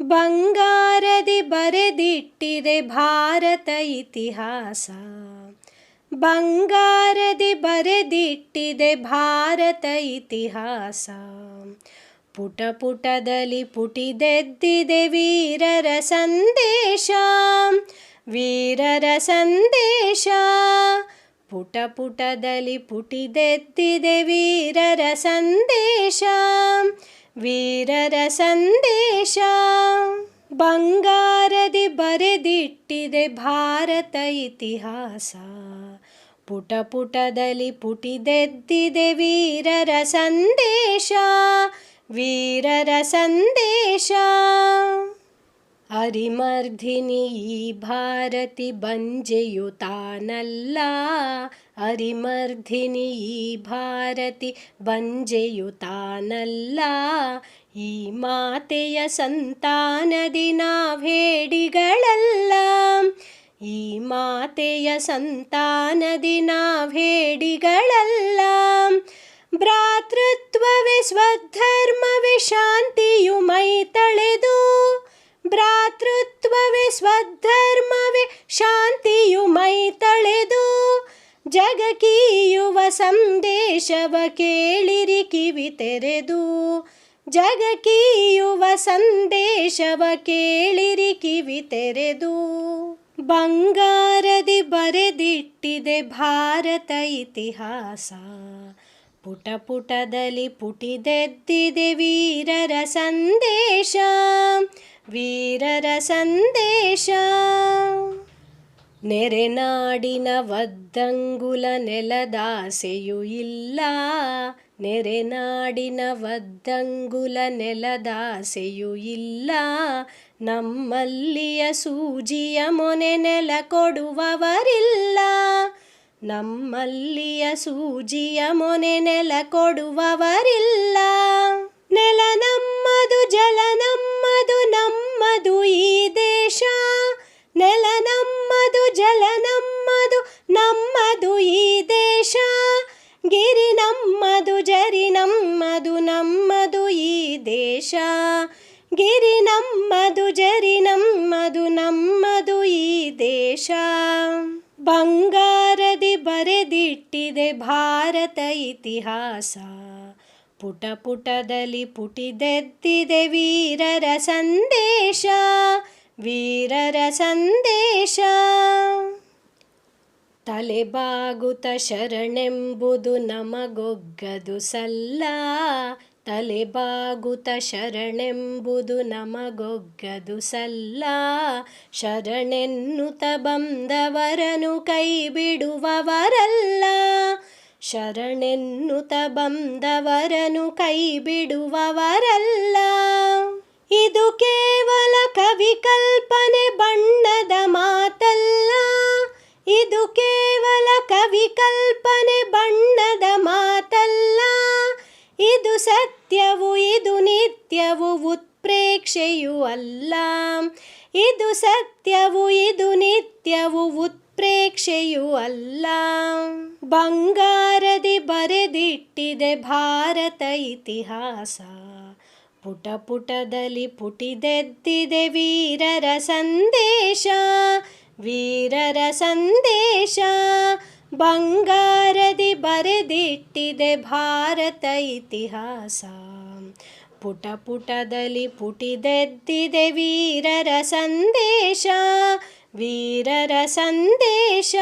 ಬಂಗಾರದಿ ಬರೆದಿಟ್ಟಿದೆ ಭಾರತ ಇತಿಹಾಸ ಬಂಗಾರದಿ ಬರೆದಿಟ್ಟಿದೆ ಭಾರತ ಇತಿಹಾಸ ಪುಟ ಪುಟದಲ್ಲಿ ಪುಟಿದೆದ್ದಿದೆ ವೀರರ ಸಂದೇಶ ವೀರರ ಸಂದೇಶ ಪುಟ ಪುಟದಲ್ಲಿ ಪುಟಿದೆದ್ದಿದೆ ವೀರರ ಸಂದೇಶ ವೀರರ ಸಂದೇಶ ಬಂಗಾರದಿ ಬರೆದಿಟ್ಟಿದೆ ಭಾರತ ಇತಿಹಾಸ ಪುಟ ಪುಟದಲ್ಲಿ ಪುಟಿದೆದ್ದಿದೆ ವೀರರ ಸಂದೇಶ ವೀರರ ಸಂದೇಶ ಅರಿಮರ್ಧಿನಿ ಈ ಭಾರತಿ ಬಂಜೆಯುತಾನಲ್ಲ ಅರಿಮರ್ಧಿನಿ ಈ ಭಾರತಿ ಬಂಜೆಯುತಾನಲ್ಲ ಈ ಮಾತೆಯ ಸಂತಾನದಿ ನಾವೇಡಿಗಳಲ್ಲ ಈ ಮಾತೆಯ ಸಂತಾನದಿ ನಾವೇಡಿಗಳಲ್ಲ ಭ್ರಾತೃತ್ವವೇ ಸ್ವಧರ್ಮವೇ ಸ್ವಧರ್ಮವೇ ಶಾಂತಿಯು ಮೈ ತಳೆದು, ಜಗಕೀಯುವ ಸಂದೇಶವ ಕೇಳಿರಿ ಕಿವಿ ತೆರೆದು, ಜಗಕೀಯುವ ಸಂದೇಶವ ಕೇಳಿರಿ ಕಿವಿ ತೆರೆದು. ಬಂಗಾರದಿ ಬರೆದಿಟ್ಟಿದೆ ಭಾರತ ಇತಿಹಾಸ ಪುಟ ಪುಟದಲ್ಲಿ ಪುಟಿದೆದ್ದಿದೆ ವೀರರ ಸಂದೇಶ ವೀರರ ಸಂದೇಶ. ನೆರೆನಾಡಿನ ವದ್ದಂಗುಲ ನೆಲದಾಸೆಯು ಇಲ್ಲ ನೆರೆನಾಡಿನ ವದ್ದಂಗುಲ ನೆಲದಾಸೆಯು ಇಲ್ಲ. ನಮ್ಮಲ್ಲಿಯ ಸೂಜಿಯ ಮೊನೆ ನೆಲ ಕೊಡುವವರಿಲ್ಲ ನಮ್ಮಲ್ಲಿಯ ಸೂಜಿಯ ಮೊನೆ ನೆಲ ಕೊಡುವವರಿಲ್ಲ. ನೆಲ ನಮ್ಮದು, ಜಲ ನಮ್ಮದು ನಮ್ಮದು ಈ ದೇಶ. ನೆಲ ನಮ್ಮದು, ಜಲ ನಮ್ಮದು ನಮ್ಮದು ಈ ದೇಶ. ಗಿರಿ ನಮ್ಮದು, ಜರಿ ನಮ್ಮದು ನಮ್ಮದು ಈ ದೇಶ. ಗಿರಿ ನಮ್ಮದು, ಜರಿ ನಮ್ಮದು ನಮ್ಮದು ಈ ದೇಶ. ಬಂಗಾರದಿ ಬರೆದಿಟ್ಟಿದೆ ಭಾರತ ಇತಿಹಾಸ. ಪುಟ ಪುಟದಲ್ಲಿ ಪುಟಿದೆದ್ದಿದೆ ವೀರರ ಸಂದೇಶ ವೀರರ ಸಂದೇಶ. ತಲೆಬಾಗುತ ಶರಣೆಂಬುದು ನಮಗೊಗ್ಗದು ಸಲ್ಲ ತಲೆಬಾಗುತ ಶರಣೆಂಬುದು ನಮಗೊಗ್ಗದು ಸಲ್ಲ. ಶರಣೆನ್ನುತ ಬಂದವರನು ಕೈ ಬಿಡುವವರಲ್ಲ ಶರಣೆನ್ನುತ ಬಂದವರನು ಕೈ ಬಿಡುವವರಲ್ಲ ಇದು ಕೇವಲ ಕವಿ ಕಲ್ಪನೆ ಬಣ್ಣದ ಮಾತಲ್ಲ. ಇದು ಕೇವಲ ಕವಿ ಕಲ್ಪನೆ ಬಣ್ಣದ ಮಾತಲ್ಲ. ಇದು ಸತ್ಯವು ಇದು ನಿತ್ಯವು ಉತ್ಪ್ರೇಕ್ಷೆಯು ಅಲ್ಲ. ಇದು ಸತ್ಯವು ಇದು ನಿತ್ಯವು ಉತ್ಪ್ರೇಕ್ಷೆಯು ಅಲ್ಲ. ಬಂಗಾರದಿ ಬರೆದಿಟ್ಟಿದೆ ಭಾರತ ಇತಿಹಾಸ. ಪುಟ ಪುಟದಲ್ಲಿ ಪುಟಿದೆದ್ದಿದೆ ವೀರರ ಸಂದೇಶ. ವೀರರ ಸಂದೇಶ. ಬಂಗಾರದಿ ಬರೆದಿಟ್ಟಿದೆ ಭಾರತ ಇತಿಹಾಸ. ಪುಟ ಪುಟದಲ್ಲಿ ಪುಟಿದೆದ್ದಿದೆ ವೀರರ ಸಂದೇಶ ವೀರರ ಸಂದೇಶ.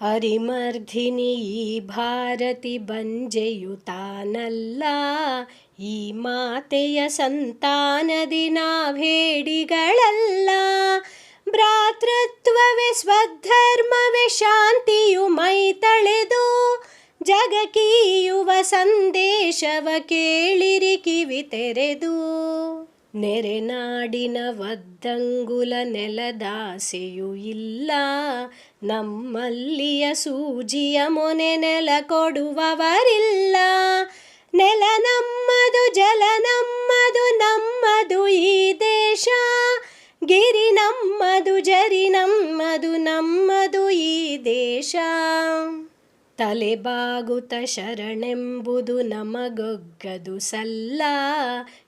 ಹರಿಮರ್ಧಿನಿ ಈ ಭಾರತಿ ಬಂಜೆಯು ತಾನಲ್ಲ, ಈ ಮಾತೆಯ ಸಂತಾನದಿ ನಾವೇಡಿಗಳಲ್ಲ ಭ್ರಾತೃತ್ವವೇ ಸ್ವಧರ್ಮವೇ ಶಾಂತಿಯು ಮೈ ತಳೆದು, ಜಗಕೀಯುವ ಸಂದೇಶವ ಕೇಳಿರಿ ಕಿವಿ ತೆರೆದು. ನೆರೆನಾಡಿನ ವದ್ದಂಗುಲ ನೆಲದಾಸೆಯು ಇಲ್ಲ, ನಮ್ಮಲ್ಲಿಯ ಸೂಜಿಯ ಮೊನೆ ನೆಲ ಕೊಡುವವರಿಲ್ಲ. ನೆಲ ನಮ್ಮದು, ಜಲ ನಮ್ಮದು ನಮ್ಮದು ಈ ದೇಶ. ಗಿರಿ ನಮ್ಮದು, ಜರಿ ನಮ್ಮದು ನಮ್ಮದು ಈ ದೇಶ. ತಲೆಬಾಗುತ ಶರಣೆಂಬುದು ನಮಗೊಗ್ಗದು ಸಲ್ಲ.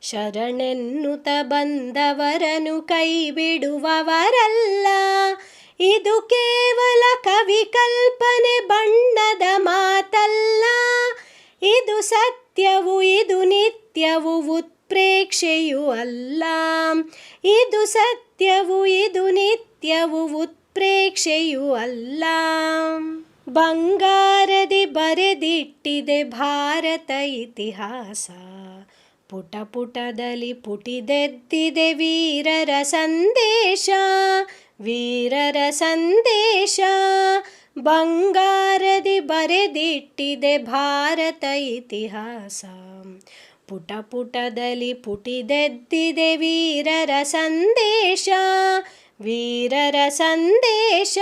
ಶರಣೆನ್ನುತ ಬಂದವರನು ಕೈ ಬಿಡುವವರಲ್ಲ ಇದು ಕೇವಲ ಕವಿ ಕಲ್ಪನೆ ಬಣ್ಣದ ಮಾತಲ್ಲ. ಇದು ಸತ್ಯವು, ಇದು ನಿತ್ಯವು ಉತ್ಪ್ರೇಕ್ಷೆಯೂ ಅಲ್ಲ. ಇದು ಸತ್ಯವು, ಇದು ನಿತ್ಯವು ಉತ್ಪ್ರೇಕ್ಷೆಯು ಅಲ್ಲ. ಬಂಗಾರದಿ ಬರೆದಿಟ್ಟಿದೆ ಭಾರತ ಇತಿಹಾಸ. ಪುಟ ಪುಟದಲ್ಲಿ ಪುಟಿದೆದ್ದಿದೆ ವೀರರ ಸಂದೇಶ. ವೀರರ ಸಂದೇಶ. ಬಂಗಾರದಿ ಬರೆದಿಟ್ಟಿದೆ ಭಾರತ ಇತಿಹಾಸ. ಪುಟ ಪುಟದಲ್ಲಿ ಪುಟಿದೆದ್ದಿದೆ ವೀರರ ಸಂದೇಶ ವೀರರ ಸಂದೇಶ.